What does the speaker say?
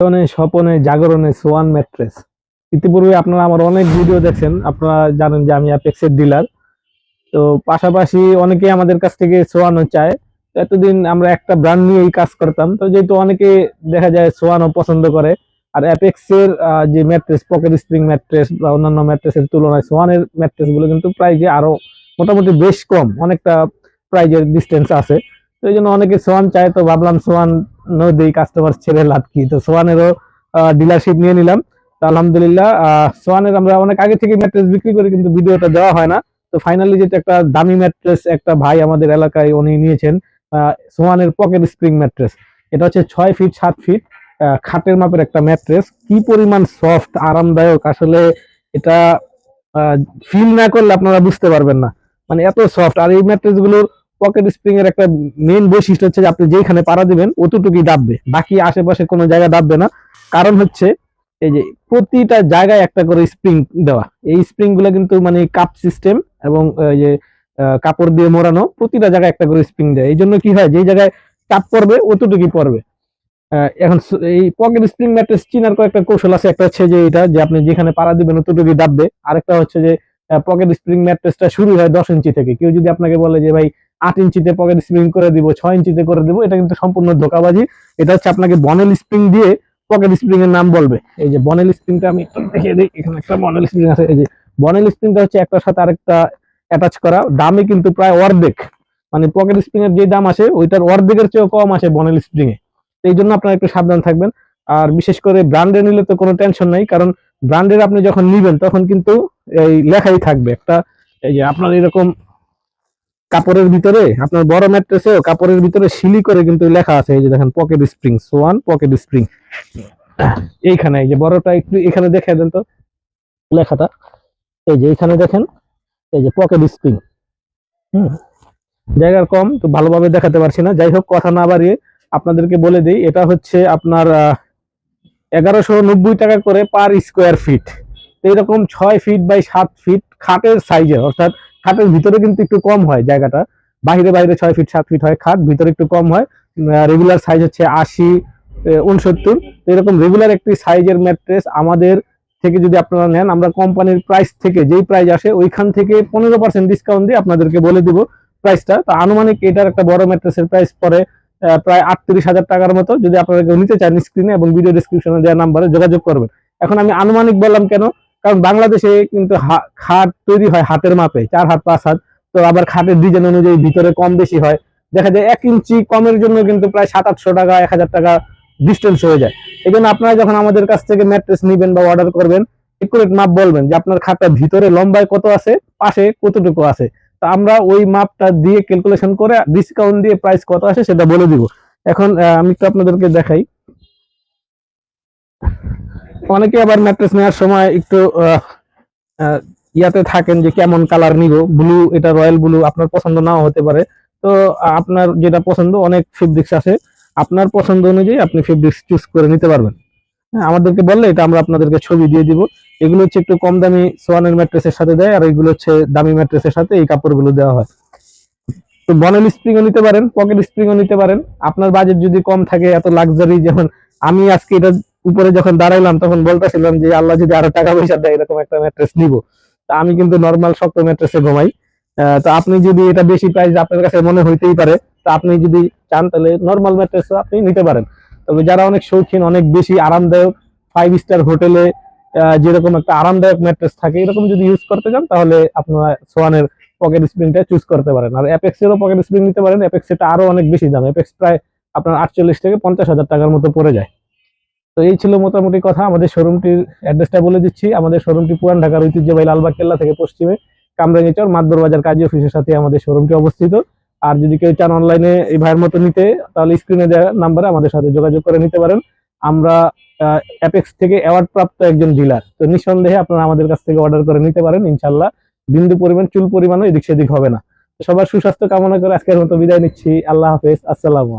জীবনে স্বপনে, জাগরণে সোয়ান ম্যাট্রেস। ইতিপূর্বে আপনারা আমার অনেক ভিডিও দেখছেন, আপনারা জানেন যে আমি অ্যাপেক্সের ডিলার তো পাশাপাশি অনেকে আমাদের কাছ থেকে সোয়ানো চায়। এতদিন আমরা একটা ব্র্যান্ড নিয়েই কাজ করতাম। তো যেহেতু অনেকে দেখা যায় সোয়ানো পছন্দ করে, আর অ্যাপেক্সের যে ম্যাট্রেস পকেট স্প্রিং ম্যাট্রেস বা অন্যান্য ম্যাট্রেসের তুলনায় সোয়ানের ম্যাট্রেসগুলো কিন্তু প্রাইজে আরও মোটামুটি বেশ কম। অনেকটা প্রাইজের ডিস্টেন্স আছে। এই জন্য অনেকে সোয়ান চায়, তো ভাবলাম সোয়ান নদী কাস্টমার ছেড়ে লাভ কি? তো সোয়ানেরও ডিলারশিপ নিয়ে নিলাম। তো আলহামদুলিল্লাহ সোয়ানের আমরা অনেক আগে থেকে ম্যাট্রেস বিক্রি করি, কিন্তু ভিডিওটা দেওয়া হয় না। তো ফাইনালি যেটা একটা দামি ম্যাট্রেস একটা ভাই আমাদের এলাকায় উনি নিয়েছেন সোয়ানের পকেট স্প্রিং ম্যাট্রেস এটা হচ্ছে ছয় ফিট সাত ফিট খাটের মাপের একটা ম্যাট্রেস কি পরিমাণ সফট আরামদায়ক। আসলে এটা ফিল না করলে আপনারা বুঝতে পারবেন না। মানে এত সফট আর এই ম্যাট্রেসগুলোর পকেট স্প্রিং এর একটা মেইন বৈশিষ্ট্য হচ্ছে যে আপনি যেখানে পাড়া দিবেন, অতটুকুই দাববে। বাকি আশেপাশে কোনো জায়গায় দাববে না। কারণ হচ্ছে, এই যে প্রতিটা জায়গায় একটা করে স্প্রিং দেওয়া। এই স্প্রিংগুলো কিন্তু মানে কাপ সিস্টেম এবং যে কাপড় দিয়ে মোড়ানো, প্রতিটা জায়গায় একটা করে স্প্রিং দেয়। এই জন্য কি হয়, যেই জায়গায় চাপ পড়বে, অতটুকুই পড়বে। এখন এই পকেট স্প্রিং ম্যাট্রেস চিনার কয়েকটা কৌশল আছে। একটা হচ্ছে যে এটা, যে আপনি যেখানে পাড়া দিবেন, অতটুকুই দাববে। আরেকটা হচ্ছে যে পকেট স্প্রিং ম্যাট্রেসটা শুরু হয় দশ ইঞ্চি থেকে। কেউ যদি আপনাকে বলে যে, ভাই আট ইঞ্চিতে পকেট স্প্রিং করে দিব, ছয় ইঞ্চিতে করে দিব, এটা কিন্তু সম্পূর্ণ ধোকাবাজি। এটা হচ্ছে আপনাকে বনেল স্প্রিং দিয়ে পকেট স্প্রিং এর নাম বলবে। এই যে বনেল স্প্রিংটা আমি একটু দেখিয়ে দিই, এখানে একটা বনেল স্প্রিং আছে। এই যে বনেল স্প্রিংটা হচ্ছে একটার সাথে আরেকটা অ্যাটাচ করা দামে কিন্তু প্রায় অর্ধেক। মানে পকেট স্প্রিং এর যে দাম আসে, ওইটার অর্ধেকের চেয়েও কম আসে বনেল স্প্রিং এ। এই জন্য আপনারা একটু সাবধান থাকবেন। আর বিশেষ করে ব্র্যান্ডে নিলে তো কোনো টেনশন নাই, কারণ ব্র্যান্ডের আপনি যখন নিবেন, তখন কিন্তু এই লেখাই থাকবে। একটা এই যে আপনার এরকম কাপড়ের ভিতরে, আপনার বড় ম্যাট্রেসেও কাপড়ের ভিতরে শিলি করে কিন্তু লেখা আছে, এই যে দেখেন pocket spring Schwann pocket spring এইখানে এই যে বড়টা একটু এখানে দেখে দেন তো, লেখাটা। এই যে এখানে দেখেন, এই যে পকেট স্প্রিং হুম, জায়গার কম, তো ভালোভাবে দেখাতে পারছি না। যাই হোক, কথা না বাড়িয়ে আপনাদেরকে বলে দিই, এটা হচ্ছে আপনার এগারোশো নব্বই টাকা করে পার স্কোয়ার ফিট এইরকম ছয় ফিট বাই সাত ফিট খাটের সাইজে অর্থাৎ খাটের ভিতরে কিন্তু একটু কম হয় জায়গাটা। বাইরে বাইরে ছয় ফিট সাত ফিট হয় খাট, ভিতরে একটু কম হয়। রেগুলার সাইজ হচ্ছে আশি উনসত্তর। এরকম রেগুলার একটি সাইজের ম্যাট্রেস আমাদের থেকে যদি আপনারা নেন, আমরা কোম্পানির প্রাইস থেকে যেই প্রাইস আসে, ওইখান থেকে পনেরো পার্সেন্ট ডিসকাউন্ট দিয়ে আপনাদেরকে বলে দিব প্রাইসটা তো আনুমানিক এটার একটা বড় ম্যাট্রেসের প্রাইস পরে প্রায় আটত্রিশ হাজার টাকার মতো। যদি আপনারা কেউ নিতে চান স্ক্রিনে এবং ভিডিও ডিসক্রিপশনে দেওয়া নাম্বারে যোগাযোগ করবেন। এখন আমি আনুমানিক বললাম কেন? কারণ বাংলাদেশে কিন্তু খাট তৈরি হয় হাতের মাপে, চার হাত, পাঁচ হাত। তো আবার খাটের ডিজাইন অনুযায়ী ভিতরে কম বেশি হয়। দেখা যায় এক ইঞ্চি কমের জন্য কিন্তু প্রায় সাত, আটশো টাকা, এক হাজার টাকা ডিস্টেন্স হয়ে যায়। এই জন্য আপনারা যখন আমাদের কাছ থেকে ম্যাট্রেস নেবেন বা অর্ডার করবেন একুরেট মাপ বলবেন যে আপনার খাটটা ভিতরে লম্বায় কত আছে, পাশে কতটুকু আছে। তো আমরা ওই মাপটা দিয়ে ক্যালকুলেশন করে ডিসকাউন্ট দিয়ে প্রাইস কত আসে সেটা বলে দিব। এখন আমি একটু আপনাদেরকে দেখাই। অনেকে আবার ম্যাট্রেস নেওয়ার সময় একটু ইয়াতে থাকেন যে কেমন কালার নিব। ব্লু এটা রয়্যাল ব্লু আপনার পছন্দ নাও হতে পারে। তো আপনার যেটা পছন্দ অনেক ফেব্রিক্স আছে। আপনার পছন্দ অনুযায়ী আপনি ফেব্রিক্স চুজ করে নিতে পারবেন। হ্যাঁ, আমাদেরকে বললে এটা আমরা আপনাদেরকে ছবি দিয়ে দিব। এগুলো হচ্ছে একটু কম দামি সোয়ানের ম্যাট্রেসের সাথে দেয় আর এগুলো হচ্ছে দামি ম্যাট্রেসের সাথে এই কাপড়গুলো দেওয়া হয়। তো বনেল স্প্রিংও নিতে পারেন পকেট স্প্রিংও নিতে পারেন। আপনার বাজেট যদি কম থাকে এত লাক্সারি যেমন আমি আজকে এটা উপরে যখন দাঁড়াইলাম, তখন বলতেছিলাম যে, আল্লাহ যদি আরও টাকা পয়সা দেয়, এরকম একটা ম্যাট্রেস নিব। তা আমি কিন্তু নর্মাল শক্ত ম্যাট্রেসে ঘুমাই। তো আপনি যদি এটা বেশি প্রাইস আপনার কাছে মনে হইতেই পারে, তো আপনি যদি চান, তাহলে নর্মাল ম্যাট্রেস আপনি নিতে পারেন। তবে যারা অনেক শৌখিন, অনেক বেশি আরামদায়ক ফাইভ স্টার হোটেলে যেরকম একটা আরামদায়ক ম্যাট্রেস থাকে, এরকম যদি ইউজ করতে চান, তাহলে আপনারা সোয়ানের পকেট স্প্রিংটা চুজ করতে পারেন। আর অ্যাপেক্সেরও পকেট স্প্রিং নিতে পারেন। অ্যাপেক্স এটা আরও অনেক বেশি দাম। অ্যাপেক্স প্রায় আপনার আটচল্লিশ থেকে পঞ্চাশ হাজার টাকার মতো পড়ে যায়। তো এই ছিল মোটামুটি কথা। আমাদের শোরুমটির অ্যাড্রেসটা বলে দিচ্ছি। আমাদের শোরুমটি পুরান ঢাকার ঐতিহ্যবাহী লালবাগ কেল্লা থেকে পশ্চিমে কামরাঙ্গি চর মাদবর বাজার কাজী অফিসের সাথে আমাদের শোরুমটি অবস্থিত। আর যদি কেউ চান অনলাইনে এই ভাইয়ের মতো নিতে, তাহলে স্ক্রিনে দেওয়া নাম্বারে আমাদের সাথে যোগাযোগ করে নিতে পারেন। আমরা অ্যাপেক্স থেকে অ্যাওয়ার্ড প্রাপ্ত একজন ডিলার তো নিঃসন্দেহে আপনারা আমাদের কাছ থেকে অর্ডার করে নিতে পারেন ইনশাল্লাহ বিন্দু পরিমাণ, চুল পরিমাণও এদিক সেদিক হবে না। সবার সুস্বাস্থ্য কামনা করে আজকের মতো বিদায় নিচ্ছি। আল্লাহ হাফেজ। আসসালামু